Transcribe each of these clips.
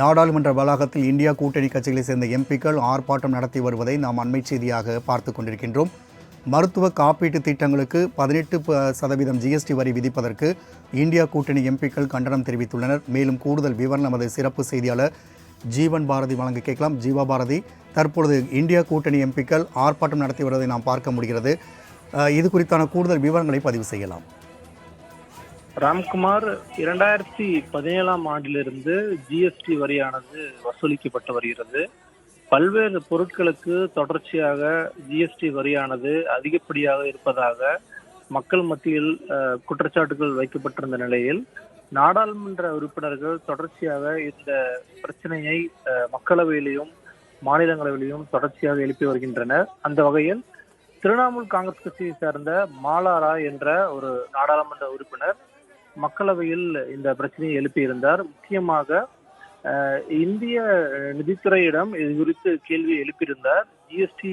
நாடாளுமன்ற வளாகத்தில் இந்தியா கூட்டணி கட்சிகளைச் சேர்ந்த எம்பிக்கள் ஆர்ப்பாட்டம் நடத்தி வருவதை நாம் அண்மை செய்தியாக பார்த்து கொண்டிருக்கின்றோம். மருத்துவ காப்பீட்டு திட்டங்களுக்கு பதினெட்டு சதவீதம் ஜிஎஸ்டி வரி விதிப்பதற்கு இந்தியா கூட்டணி எம்பிக்கள் கண்டனம் தெரிவித்துள்ளனர். மேலும் கூடுதல் விவரம் நமது சிறப்பு செய்தியாளர் ஜீவன் பாரதி வழங்க கேட்கலாம். ஜீவா பாரதி தற்பொழுது இந்தியா கூட்டணி எம்பிக்கள் ஆர்ப்பாட்டம் நடத்தி வருவதை நாம் பார்க்க முடிகிறது. இது குறித்தான கூடுதல் விவரங்களை பதிவு செய்யலாம். ராம்குமார் இரண்டாயிரத்தி பதினேழாம் ஆண்டிலிருந்து ஜிஎஸ்டி வரியானது வசூலிக்கப்பட்டு வருகிறது. பல்வேறு பொருட்களுக்கு தொடர்ச்சியாக ஜிஎஸ்டி வரியானது அதிகப்படியாக இருப்பதாக மக்கள் மத்தியில் குற்றச்சாட்டுகள் வைக்கப்பட்டிருந்த நிலையில் நாடாளுமன்ற உறுப்பினர்கள் தொடர்ச்சியாக இந்த பிரச்சனையை மக்களவையிலையும் மாநிலங்களவையிலையும் தொடர்ச்சியாக எழுப்பி வருகின்றனர். அந்த வகையில் திரிணாமுல் காங்கிரஸ் கட்சியை சேர்ந்த மாலாரா என்ற ஒரு நாடாளுமன்ற உறுப்பினர் மக்களவையில் இந்த பிரச்சனையை எழுப்பியிருந்தார். முக்கியமாக அஹ், இந்திய நிதித்துறையிடம் இது குறித்து கேள்வி எழுப்பியிருந்தார். ஜிஎஸ்டி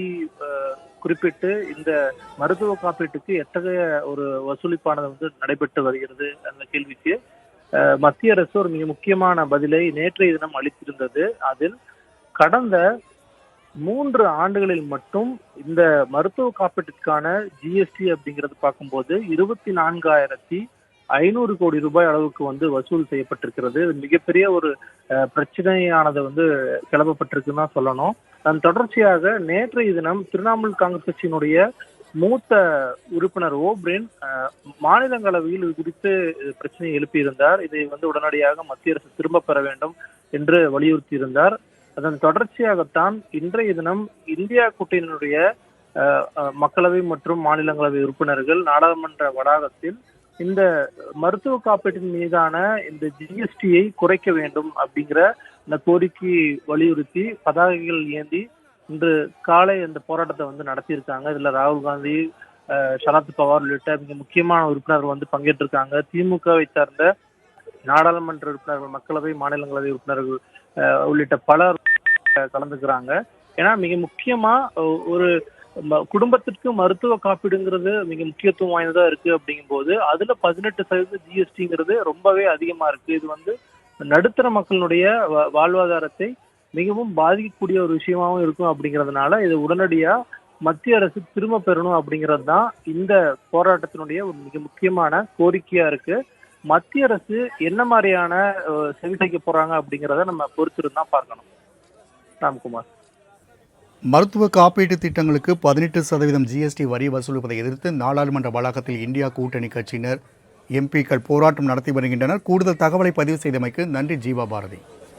குறிப்பிட்டு இந்த மருத்துவ காப்பீட்டுக்கு எத்தகைய ஒரு வசூலிப்பானது வந்து நடைபெற்று வருகிறது அந்த கேள்விக்கு அஹ், மத்திய அரசு ஒரு மிக முக்கியமான பதிலை நேற்றைய தினம் அளித்திருந்தது. அதில் கடந்த மூன்று ஆண்டுகளில் மட்டும் இந்த மருத்துவ காப்பீட்டிற்கான ஜிஎஸ்டி அப்படிங்கிறது பார்க்கும்போது இருபத்தி நான்காயிரத்தி ஐநூறு கோடி ரூபாய் அளவுக்கு வந்து வசூல் செய்யப்பட்டிருக்கிறது. மிகப்பெரிய ஒரு அஹ், பிரச்சனையானது வந்து கிளம்பப்பட்டிருக்குன்னு தான் சொல்லணும். அதன் தொடர்ச்சியாக நேற்றைய தினம் திரிணாமுல் காங்கிரஸ் கட்சியினுடைய மூத்த உறுப்பினர் ஓப்ரின் மாநிலங்களவையில் இது குறித்து பிரச்சனையை எழுப்பியிருந்தார். இதை வந்து உடனடியாக மத்திய அரசு திரும்ப பெற வேண்டும் என்று வலியுறுத்தியிருந்தார். அதன் தொடர்ச்சியாகத்தான் இன்றைய தினம் இந்தியா கூட்டணியினுடைய அஹ், மக்களவை மற்றும் மாநிலங்களவை உறுப்பினர்கள் நாடாளுமன்ற வளாகத்தில் இந்த மருத்துவ காப்பீட்டின் மீதான இந்த ஜிஎஸ்டியை குறைக்க வேண்டும் அப்படிங்கிற இந்த கோரிக்கையை வலியுறுத்தி பதாகைகள் ஏந்தி இன்று காலை இந்த போராட்டத்தை வந்து நடத்தியிருக்காங்க. இதுல ராகுல் காந்தி சரத் பவார் உள்ளிட்ட மிக முக்கியமான உறுப்பினர்கள் வந்து பங்கேற்றிருக்காங்க. திமுகவை சார்ந்த நாடாளுமன்ற உறுப்பினர்கள் மக்களவை மாநிலங்களவை உறுப்பினர்கள் அஹ், உள்ளிட்ட பலர் கலந்துக்கிறாங்க. ஏன்னா மிக முக்கியமா ஒரு குடும்பத்திற்கு மருத்துவ காப்பீடுங்கிறது மிக முக்கியத்துவம் வாய்ந்ததா இருக்கு அப்படிங்கும்போது அதுல பதினெட்டு சதவீதம் ஜிஎஸ்டிங்கிறது ரொம்பவே அதிகமா இருக்கு. இது வந்து நடுத்தர மக்களுடைய வாழ்வாதாரத்தை மிகவும் பாதிக்கக்கூடிய ஒரு விஷயமாவும் இருக்கும் அப்படிங்கறதுனால இது உடனடியா மத்திய அரசு திரும்ப பெறணும் அப்படிங்கிறது தான் இந்த போராட்டத்தினுடைய ஒரு மிக முக்கியமான கோரிக்கையா இருக்கு. மத்திய அரசு என்ன மாதிரியான செவி செய்ய போறாங்க அப்படிங்கறத நம்ம பொறுத்திருந்தான் பார்க்கணும். ராம்குமார். மருத்துவ காப்பீட்டு திட்டங்களுக்கு பதினெட்டு சதவீதம் ஜிஎஸ்டி வரி வசூலிப்பதை எதிர்த்து நாடாளுமன்ற வளாகத்தில் இந்தியா கூட்டணி கட்சியினர் எம்பிக்கள் போராட்டம் நடத்தி வருகின்றனர். கூடுதல் தகவலை பதிவு செய்தமைக்கு நன்றி ஜீவா பாரதி.